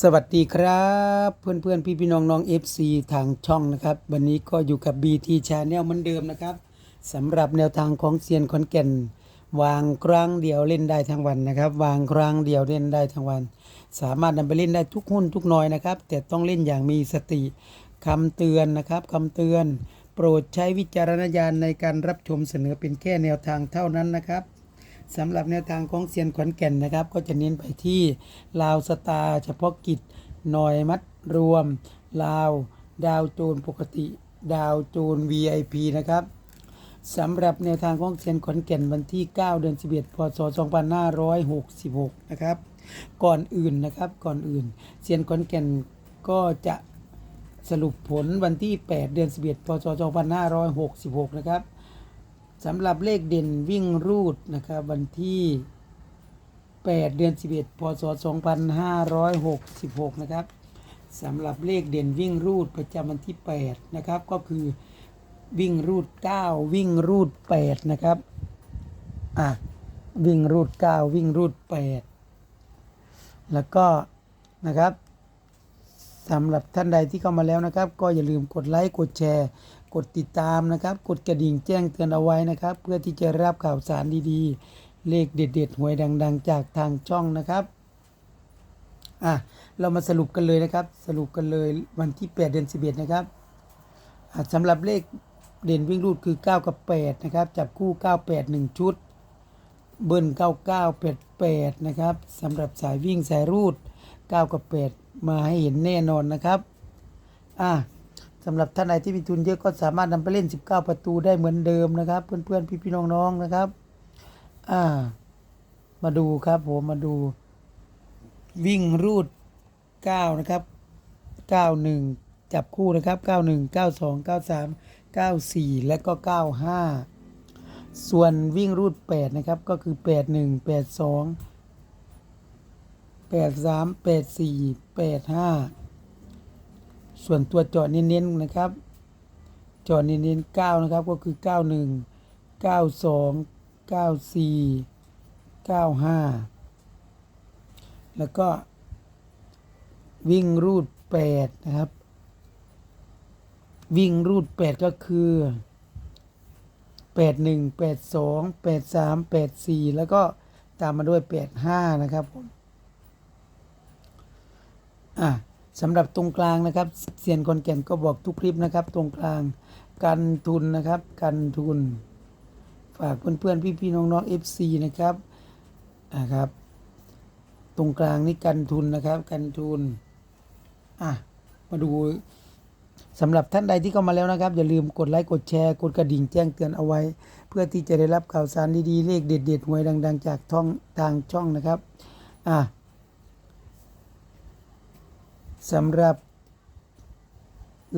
สวัสดีครับ เพื่อนเพื่อนพี่พี่น้องน้อง FC ทางช่องนะครับ วันนี้ก็อยู่กับ BT Channel เหมือนเดิมนะครับสำหรับแนวทางของเซียนขอนแก่น วางครั้งเดียวเล่นได้ทั้งวันนะครับ วางครั้งเดียวเล่นได้ทั้งวัน สามารถนำไปเล่นได้ทุกหุ้นทุกน้อยนะครับ แต่ต้องเล่นอย่างมีสติคำเตือนนะครับคำเตือน โปรดใช้วิจารณญาณในการรับชมเสนอเป็นแค่แนวทางเท่านั้นนะครับ สำหรับแนวทางของเซียนขอนแก่นนะครับ ก็จะเน้นไปที่ลาวสตาร์เฉพาะกิจหน่อยมัดรวม ลาว ดาวโจนปกติ ดาวโจน VIP นะครับสำหรับแนวทางของเซียนขอนแก่นวันที่ 9 เดือน 11 พศ 2566 นะครับ ก่อนอื่นนะครับก่อนอื่นเซียนขอนแก่นก็จะสรุปผลวันที่ 8 เดือน 11 พศ 2566 นะครับ สำหรับเลขเด่นวิ่งรูดนะครับวันที่ 8 เดือน 11 พศ 2566 นะครับสำหรับเลขเด่นวิ่งรูดประจำวันที่ 8 นะครับ ก็คือวิ่งรูด 9 วิ่งรูด 8 นะครับ อะ วิ่งรูด 9 วิ่งรูด 8 แล้วก็นะครับสำหรับท่านใดที่เข้ามาแล้วนะครับ ก็อย่าลืมกดไลค์กดแชร์ กดติดตามนะครับ กดกระดิ่งแจ้งเตือนเอาไว้นะครับ เพื่อที่จะรับข่าวสารดีๆ เลขเด็ดๆหวยดัง ๆ จากทางช่องนะครับอะเรามาสรุปกันเลยนะครับ สรุปกันเลยวันที่ 8 เดือน11 นะครับสำหรับเลขเด่นวิ่งรูดคือ 9 กับ 8 นะครับ จับคู่ 98 1 ชุด เบิ้ล99 88 นะครับสำหรับสายวิ่งสายรูด 9 กับ 8 มาให้เห็นแน่นอนนะครับ อะ สำหรับท่านใดที่มีทุนเยอะก็สามารถนำไปเล่น 19 ประตูได้เหมือนเดิมนะครับ เพื่อนๆ พี่ๆน้องๆนะครับ อ่า มาดูครับผมมาดู วิ่งรูด 9 นะครับ 91 จับคู่นะครับ 91 92 93 94 และก็ 95 ส่วนวิ่งรูด 8 นะครับ ก็คือ 81 82 83 84 85 ส่วนตัวเจาะเน้นๆนะครับ เจาะเน้นๆ9นะครับก็คือ 91 92 94 95 แล้วก็วิ่งรูด 8 นะครับ วิ่งรูด 8 ก็คือ 81 82 83 84 แล้วก็ตามมาด้วย 85 นะครับผม อะ สำหรับตรงกลางนะครับเซียนคอนแก่นก็บอกทุกคลิปนะครับ ตรงกลางกันทุนนะครับ กันทุน ฝากเพื่อนๆพี่ๆน้องๆ FC นะครับนะครับ ตรงกลางนี่กันทุนนะครับ กันทุนอะมาดูสำหรับท่านใดที่เข้ามาแล้วนะครับ อย่าลืมกดไลค์กดแชร์กดกระดิ่งแจ้งเตือนเอาไว้ เพื่อที่จะได้รับข่าวสารดีๆเลขเด็ดๆหวยดัง ๆ จากท่องทางช่องนะครับ อะ สำหรับ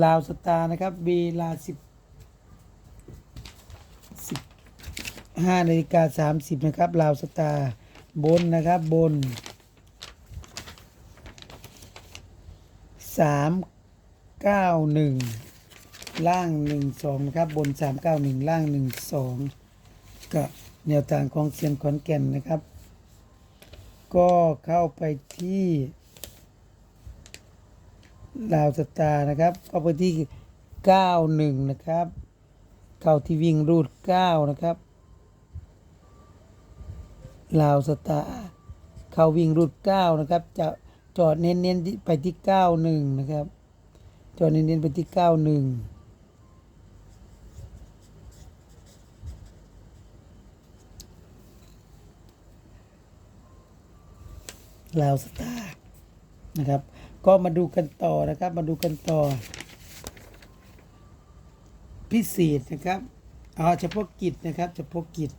ลาวสตาร์นะครับ เวลาสิบสิบห้านาฬิกาสามสิบนะครับ ลาวสตาร์บนนะครับบนสามเก้าหนึ่งล่างหนึ่งสองนะครับ บนสามเก้าหนึ่งล่างหนึ่งสองก็แนวทางของเซียนขอนแก่นนะครับ ก็เข้าไปที่ ลาวสตาร์นะครับเข้าไปที่ 91 นะครับ เข้าที่วิ่งรูด 9 นะครับลาวสตาร์เข้าวิ่งรูด 9 นะครับ จะจอดเน้นๆที่ไปที่ 91 นะครับ จอดเน้นๆไปที่ 91ลาวสตาร์นะครับ ก็มาดูกันต่อนะครับ มาดูกันต่อ พิเศษนะครับเอาเฉพาะกิจนะครับ เฉพาะกิจ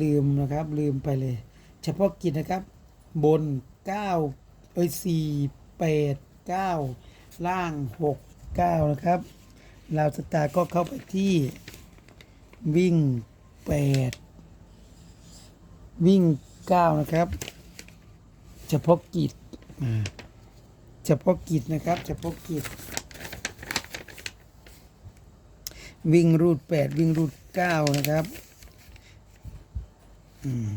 ลืมนะครับ ลืมไปเลย เฉพาะกิจนะครับ บนเก้าเอ้ยสี่แปดเก้าล่างหกเก้านะครับลาวสตาร์ก็เข้าไปที่วิ่งแปดวิ่งเก้านะครับ เฉพาะกิจอ่า เฉพาะกิจนะครับ เฉพาะกิจ วิ่งรูดแปดวิ่งรูดเก้านะครับอืม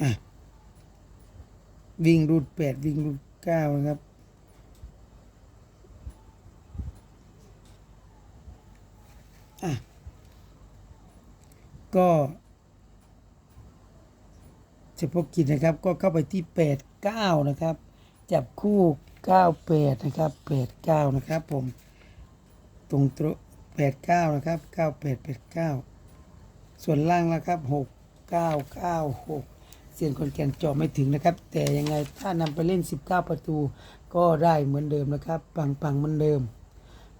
อะวิ่งรูดแปดวิ่งรูดเก้านะครับอะก็ เฉพาะกิจนะครับก็เข้าไปที่แปดเก้านะครับ จับคู่เก้าแปดนะครับแปดเก้านะครับผม ตรงตรแปดเก้านะครับเก้าแปดแปดเก้าส่วนล่างนะครับหกเก้าเก้าหกเสียนคนแก่นจาะไม่ถึงนะครับ แต่ยังไงถ้านำไปเล่น 19 ประตู ก็ได้เหมือนเดิมนะครับ ปังปังๆเหมือนเดิม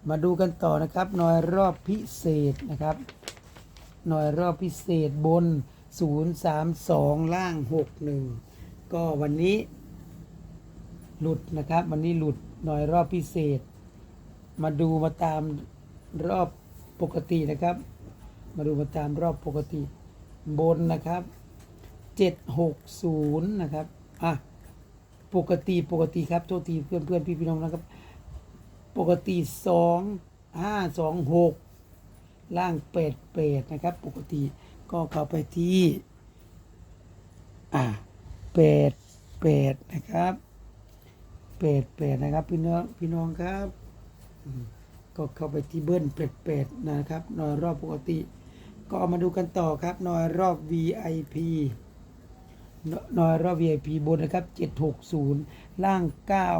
มาดูกันต่อนะครับหน่อยรอบพิเศษนะครับหน่อยรอบพิเศษบน 032 ล่าง 61 ก็วันนี้หลุดนะครับ วันนี้หลุดหน่อยรอบพิเศษ มาดูมาตามรอบปกตินะครับ มาดูมาตามรอบปกติ บนนะครับ 760 นะครับอะปกติปกติครับโทษทีเพื่อนเพื่อนพี่พี่น้องนะครับ ปกติ 2 5 2 6 ล่าง8 8นะครับ ปกติ ก็เข้าไปที่อะ8 8นะครับ8 8นะครับ พี่น้องพี่น้องครับก็เข้าไปที่เบิ้ล8 8นะครับหน่อยรอบปกติ ก็มาดูกันต่อครับหน่อยรอบ VIP หน่อยรอบ VIP บนนะครับ 760 ล่าง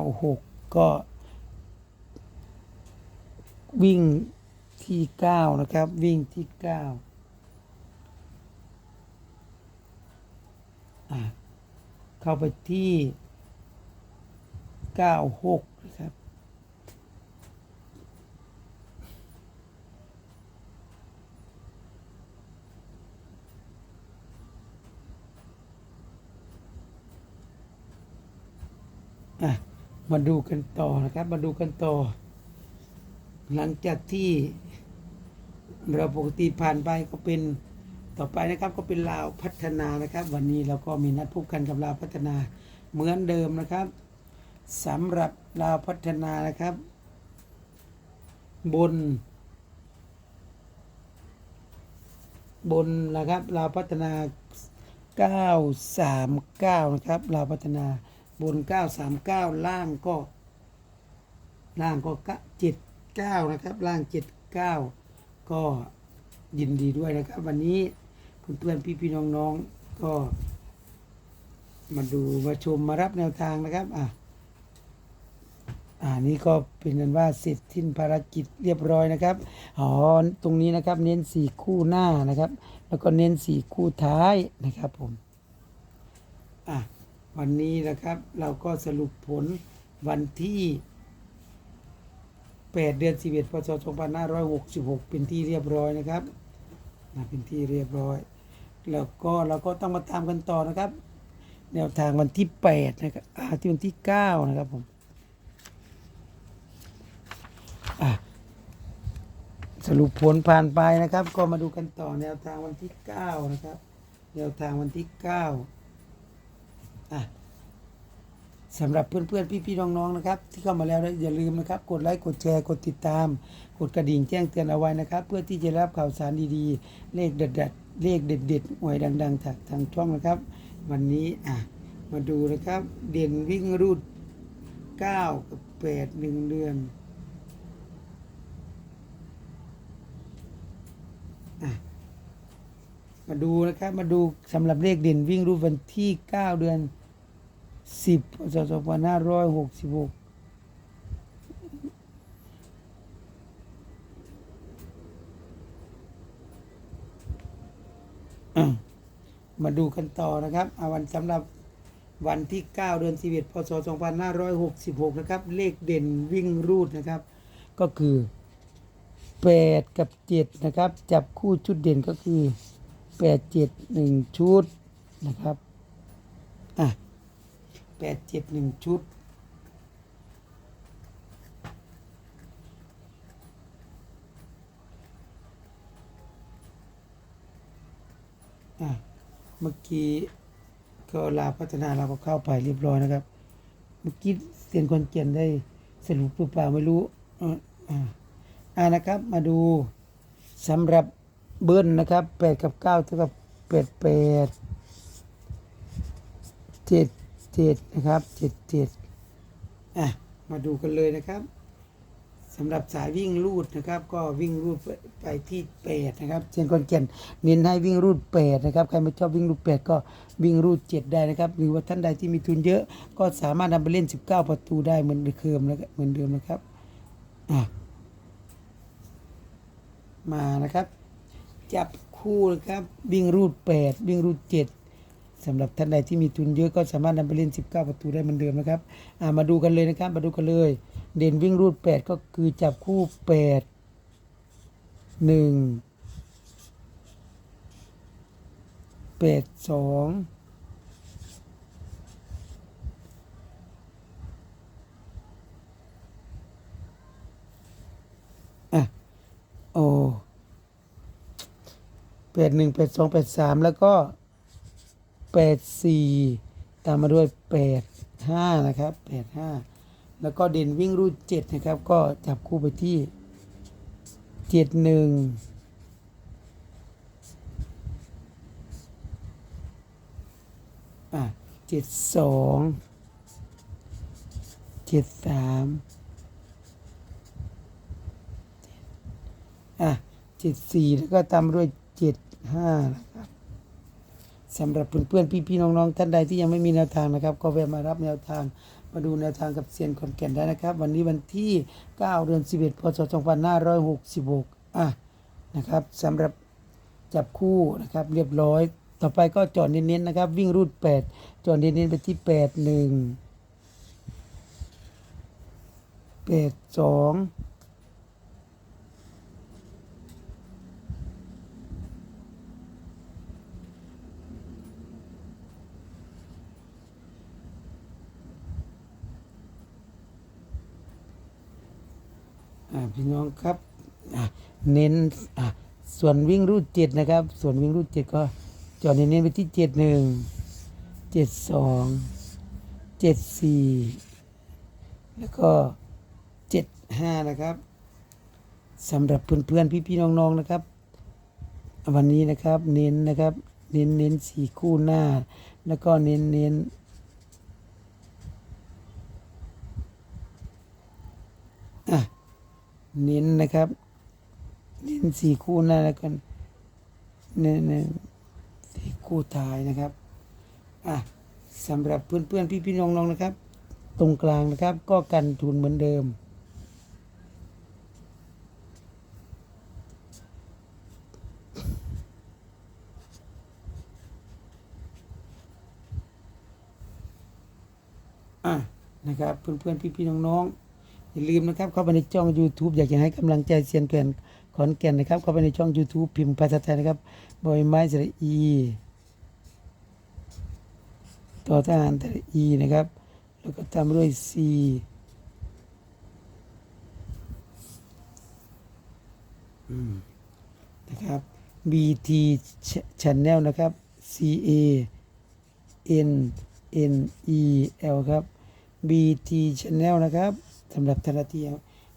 96 ก็ วิ่งที่ 9 นะครับ วิ่งที่ 9อะ เข้าไปที่96นะครับ มาดูกันต่อนะครับ มาดูกันต่อ หลังจากที่เราปกติผ่านไปก็เป็น ต่อไปนะครับก็เป็นลาวพัฒนานะครับ วันนี้เราก็มีนัดพบกันกับลาวพัฒนาเหมือนเดิมนะครับสำหรับลาวพัฒนานะครับ บน บนนะครับลาวพัฒนา 939 นะครับลาวพัฒนาบน 939 ล่างก็ ล่างก็เจ็ดเก้านะครับ ล่างเจ็ดเก้าก็ยินดีด้วยนะครับ วันนี้ เพื่อนๆพี่ๆน้องๆ ก็มาดูมาชมมารับแนวทางนะครับ อะ อ่านี่ก็เป็นนั้นว่าเสร็จทิ้นภารกิจเรียบร้อยนะครับ อ๋อ ตรงนี้นะครับ เน้นสี่คู่หน้านะครับ แล้วก็เน้นสี่คู่ท้ายนะครับผม อะ วันนี้นะครับ เราก็สรุปผลวันที่8เดือน11พศ2566 เป็นที่เรียบร้อยนะครับนะเป็นที่เรียบร้อย แล้วก็เราก็ต้องมาตามกันต่อนะครับ แนวทางวันที่8นะครับอ่าที่วันที่ 9 นะครับผมสรุปผลผ่านไปนะครับ ก็มาดูกันต่อแนวทางวันที่ 9 นะครับ แนวทางวันที่9อะสำหรับเพื่อนๆ พี่ๆ น้องๆ นะครับ ที่เข้ามาแล้วอย่าลืมนะครับ กดไลค์กดแชร์กดติดตาม กดกระดิ่งแจ้งเตือนเอาไว้นะครับ เพื่อที่จะรับข่าวสารดีๆ เลขเด็ดๆ เลขเด็ดๆหวยดังๆจากทางช่องนะครับ วันนี้อะมาดูนะครับ เด่นวิ่งรูด 9 กับ8หนึ่งเดือนมาดูนะครับ มาดูสำหรับเลขเด่นวิ่งรูดวันที่ 9 เดือน 10พศ2566 มาดูกันต่อนะครับอาวันสำหรับวันที่ 9 เดือน11พศ2566 นะครับ เลขเด่นวิ่งรูดนะครับ ก็คือ 8 กับ 7 นะครับ จับคู่ชุดเด่นก็คือ 8 7 1 ชุดนะครับ อะแปดเจ็ดหนึ่งชุด อะเมื่อกี้ก็ลาพัฒนาเราก็เข้าไปเรียบร้อยนะครับ เมื่อกี้เซียนคนเกียนได้สรุปหรือเปล่าไม่รู้อ่าอ่านะครับมาดูสำหรับเบิ้ลนะครับแปดกับเก้าเท่ากับแปดแปดเจ็ดเจ็ดนะครับเจ็ดเจ็ดอะมาดูกันเลยนะครับ สำหรับสายวิ่งรูดนะครับก็วิ่งรูดไปที่แปดนะครับเช่นคนเก่นเน้นให้วิ่งรูดแปดนะครับใครไม่ชอบวิ่งรูดแปดก็วิ่งรูดเจ็ดได้นะครับหรือว่าท่านใดที่มีทุนเยอะก็สามารถนำไปเล่น 19 ประตูได้เหมือนเดิมนะครับเหมือนเดิมนะครับอะมานะครับ จับคู่นะครับวิ่งรูดแปดวิ่งรูดเจ็ด สำหรับท่านใดที่มีทุนเยอะก็สามารถนำไปเล่น 19 ประตูได้เหมือนเดิมนะครับามาดูกันเลยนะครับมาดูกันเลย เด่นวิ่งรูด 8 ก็คือจับคู่ 8 1 8 2อะโอ้แปดหนึ่งแปดสองแปดสามแล้วก็ แปดสี่ตามมาด้วยแปดห้านะครับแปดห้าแล้วก็เด่นวิ่งรูดเจ็ดนะครับ ก็จับคู่ไปที่เจ็ดหนึ่งอะเจ็ดสองเจ็ดสามอะเจ็ดสี่แล้วก็ตามด้วยเจ็ดห้า สำหรับเพื่อนๆพี่ๆน้องๆท่านใดที่ยังไม่มีแนวทางนะครับ ก็แวะมารับแนวทางมาดูแนวทางกับเซียนคอนแก่นได้นะครับ วันนี้วันที่ 9 เดือน 11 พศ 2566 อะนะครับสำหรับจับคู่นะครับเรียบร้อย ต่อไปก็จอดเน้นๆนะครับ วิ่งรูด 8 จอดเน้นๆไปที่ 8 1 8 2 พี่น้องครับเน้นส่วนวิ่งรูดเจ็ดนะครับ ส่วนวิ่งรูดเจ็ดก็จอดเน้นไปที่เจ็ดหนึ่งเจ็ดสองเจ็ดสี่แล้วก็เจ็ดห้านะครับสำหรับเพื่อนๆพี่ๆน้องๆนะครับ วันนี้นะครับเน้นนะครับ เน้นเน้นสี่คู่หน้า แล้วก็เน้นเน้นอะ เน้นนะครับเน้นสี่คู่หน้าแล้วกันเน้นสี่คู่ท้ายนะครับอะสำหรับเพื่อนเพื่อนพี่พี่ๆน้องนะครับ ตรงกลางนะครับก็กันทุนเหมือนเดิม อะนะครับเพื่อนเพื่อนพี่พี่น้องๆอ อย่าลืมนะครับเข้าไปในช่อง YouTube อยากจะให้กำลังใจเซียนแก่นขอนแก่นนะครับเข้าไปในช่อง YouTube พิมพ์ภาษาไทยนะครับบอยไม้สระอีต่อทหารสระอีนะครับ แล้วก็ตามด้วย C อืมนะครับ BT Channel นะครับ C A N N E L ครับ BT Channel นะครับ สำหรับท่านที่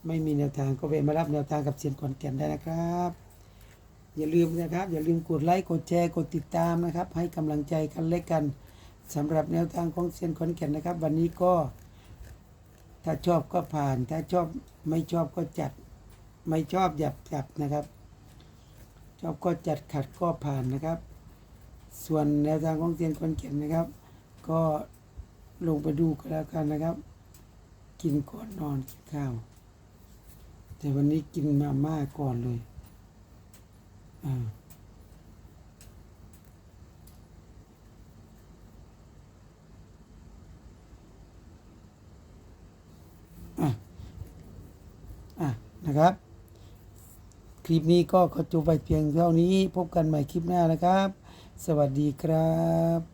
ไม่มีแนวทางก็แวะมารับแนวทางกับเซียนขอนแก่นได้นะครับ อย่าลืมนะครับ อย่าลืมกดไลค์กดแชร์กดติดตามนะครับ ให้กำลังใจกันและกันสำหรับแนวทางของเซียนขอนแก่นนะครับ วันนี้ก็ ถ้าชอบก็ผ่าน ถ้าชอบไม่ชอบก็จัด ไม่ชอบหยับจับนะครับ ชอบก็จัดขัดก็ผ่านนะครับ ส่วนแนวทางของเซียนขอนแก่นนะครับ ก็ลงไปดูกันแล้วกันนะครับ กินก่อนนอนกินข้าว แต่วันนี้กินมาม่าก่อนเลยอ่าอะอะนะครับ คลิปนี้ก็ขอจบไปเพียงเท่านี้ พบกันใหม่คลิปหน้านะครับ สวัสดีครับ